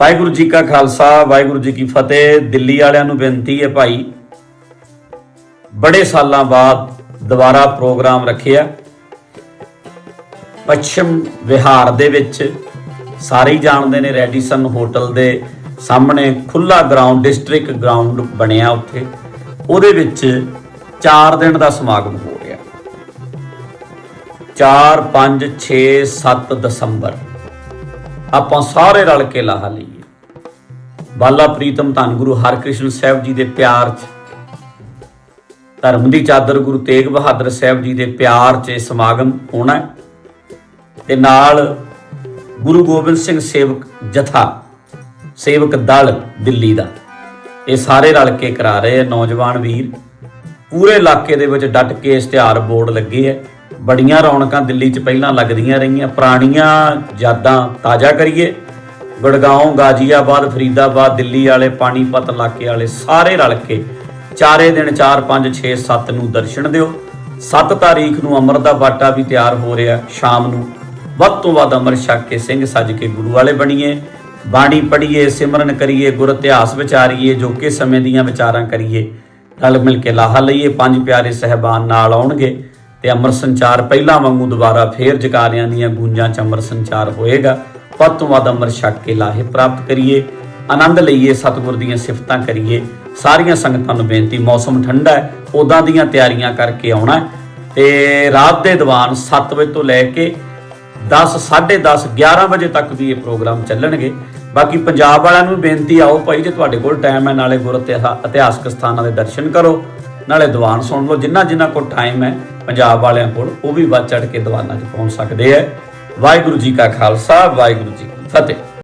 ਵਾਹਿਗੁਰੂ ਜੀ ਕਾ ਖਾਲਸਾ, ਵਾਹਿਗੁਰੂ ਜੀ ਕੀ ਫਤਿਹ। ਦਿੱਲੀ ਵਾਲਿਆਂ ਨੂੰ ਬੇਨਤੀ ਹੈ ਭਾਈ, ਬੜੇ ਸਾਲਾਂ ਬਾਅਦ ਦੁਬਾਰਾ ਪ੍ਰੋਗਰਾਮ ਰੱਖਿਆ। ਪੱਛਮ ਵਿਹਾਰ ਦੇ ਵਿੱਚ ਸਾਰੇ ਹੀ ਜਾਣਦੇ ਨੇ ਰੈਡੀਸਨ ਹੋਟਲ ਦੇ ਸਾਹਮਣੇ ਖੁੱਲਾ ਗਰਾਊਂਡ ਡਿਸਟ੍ਰਿਕਟ ਗਰਾਊਂਡ ਬਣਿਆ ਉੱਥੇ। ਉਹਦੇ ਵਿੱਚ 4 ਦਿਨ ਦਾ ਸਮਾਗਮ ਹੋ ਰਿਹਾ 4 5 6 7 ਦਸੰਬਰ। ਆਪਾਂ ਸਾਰੇ ਰਲ ਕੇ ਲਾਹਾ ਲਈਏ। ਬਾਲਾ ਪ੍ਰੀਤਮ ਧੰਨ ਗੁਰੂ ਹਰਕ੍ਰਿਸ਼ਨ ਸਾਹਿਬ ਜੀ ਦੇ ਪਿਆਰ 'ਚ। ਧਰਮ ਦੀ ਚਾਦਰ ਗੁਰੂ ਤੇਗ ਬਹਾਦਰ ਸਾਹਿਬ ਜੀ ਦੇ ਪਿਆਰ 'ਚ ਇਹ ਸਮਾਗਮ ਹੋਣਾ ਤੇ ਨਾਲ ਗੁਰੂ ਗੋਬਿੰਦ ਸਿੰਘ ਸੇਵਕ ਜਥਾ, ਸੇਵਕ ਦਲ ਦਿੱਲੀ ਦਾ। ਇਹ ਸਾਰੇ ਰਲ ਕੇ ਕਰਾ ਰਹੇ ਆ ਨੌਜਵਾਨ ਵੀਰ। ਪੂਰੇ ਇਲਾਕੇ ਦੇ ਵਿੱਚ ਡਟ ਕੇ ਇਸ਼ਤਿਹਾਰ ਬੋਰਡ ਲੱਗੇ ਐ ਬੜੀਆਂ ਰੌਣਕਾਂ ਦਿੱਲੀ 'ਚ ਪਹਿਲਾਂ ਲੱਗਦੀਆਂ ਰਹੀਆਂ, ਪੁਰਾਣੀਆਂ ਯਾਦਾਂ ਤਾਜ਼ਾ ਕਰੀਏ। ਗੜਗਾਉਂ ਗਾਜ਼ੀਆਬਾਦ, ਫਰੀਦਾਬਾਦ, ਦਿੱਲੀ ਵਾਲੇ, ਪਾਣੀਪਤ ਇਲਾਕੇ ਵਾਲੇ ਸਾਰੇ ਰਲ ਕੇ ਚਾਰੇ ਦਿਨ 4 5 6 7 ਨੂੰ ਦਰਸ਼ਨ ਦਿਓ। 7 ਤਾਰੀਖ ਨੂੰ ਅੰਮ੍ਰਿਤ ਦਾ ਬਾਟਾ ਵੀ ਤਿਆਰ ਹੋ ਰਿਹਾ ਸ਼ਾਮ ਨੂੰ। ਵੱਧ ਤੋਂ ਵੱਧ ਅੰਮ੍ਰਿਤ ਛਕ ਕੇ ਸਿੰਘ ਸੱਜ ਕੇ ਗੁਰੂ ਵਾਲੇ ਬਣੀਏ। ਬਾਣੀ ਪੜ੍ਹੀਏ, ਸਿਮਰਨ ਕਰੀਏ, ਗੁਰ ਇਤਿਹਾਸ ਵਿਚਾਰੀਏ, ਜੋ ਕਿ ਸਮੇਂ ਦੀਆਂ ਵਿਚਾਰਾਂ ਕਰੀਏ, ਰਲ ਮਿਲ ਕੇ ਲਾਹਾ ਲਈਏ। ਪੰਜ ਪਿਆਰੇ ਸਹਿਬਾਨ ਨਾਲ ਆਉਣਗੇ। ਤੇ ਅੰਮ੍ਰਿਤ ਸੰਚਾਰ ਪਹਿਲਾਂ ਵਾਂਗੂ ਦੁਬਾਰਾ ਫੇਰ ਜਕਾਰਿਆਂ ਦੀਆਂ ਗੂੰਜਾਂ ਚ ਅੰਮ੍ਰਿਤ ਸੰਚਾਰ ਹੋਏਗਾ। ਵੱਧ ਤੋਂ ਵੱਧ ਅੰਮ੍ਰਿਤ ਛਕ ਕੇ ਲਾਹੇ ਪ੍ਰਾਪਤ ਕਰੀਏ। ਆਨੰਦ ਲਈਏ, ਸਤਿਗੁਰ ਦੀਆਂ ਸਿਫਤਾਂ ਕਰੀਏ। ਸਾਰੀਆਂ ਸੰਗਤਾਂ ਨੂੰ ਬੇਨਤੀ, ਮੌਸਮ ਠੰਡਾ ਹੈ ਉਦਾਂ ਦੀਆਂ ਤਿਆਰੀਆਂ ਕਰਕੇ ਆਉਣਾ ਹੈ। ਤੇ ਰਾਤ ਦੇ ਦੀਵਾਨ 7 ਵਜੇ ਤੋਂ ਲੈ ਕੇ 10 10:30 11 ਵਜੇ ਤੱਕ ਵੀ ਇਹ ਪ੍ਰੋਗਰਾਮ ਚੱਲਣਗੇ। ਬਾਕੀ ਪੰਜਾਬ ਵਾਲਿਆਂ ਨੂੰ ਵੀ ਬੇਨਤੀ ਆਓ ਭਾਈ, ਜੇ ਤੁਹਾਡੇ ਕੋਲ ਟਾਈਮ ਹੈ, ਨਾਲੇ ਗੁਰ ਇਤਿਹਾਸਕ ਸਥਾਨਾਂ ਦੇ ਦਰਸ਼ਨ ਕਰੋ। ਨਾਲੇ ਦੀਵਾਨ ਸੁਣ ਲਓ, ਜਿੰਨਾ ਜਿੰਨਾ ਕੋਲ ਟਾਈਮ ਹੈ, ਪੰਜਾਬ ਵਾਲਿਆਂ ਕੋਲ, ਉਹ ਵੀ ਵੱਧ ਚੜ ਕੇ ਦੀਵਾਨਾਂ 'ਚ ਪਹੁੰਚ ਸਕਦੇ ਆ ਵਾਹਿਗੁਰੂ ਜੀ ਕਾ ਖਾਲਸਾ, ਵਾਹਿਗੁਰੂ ਜੀ ਕੀ ਫਤਿਹ।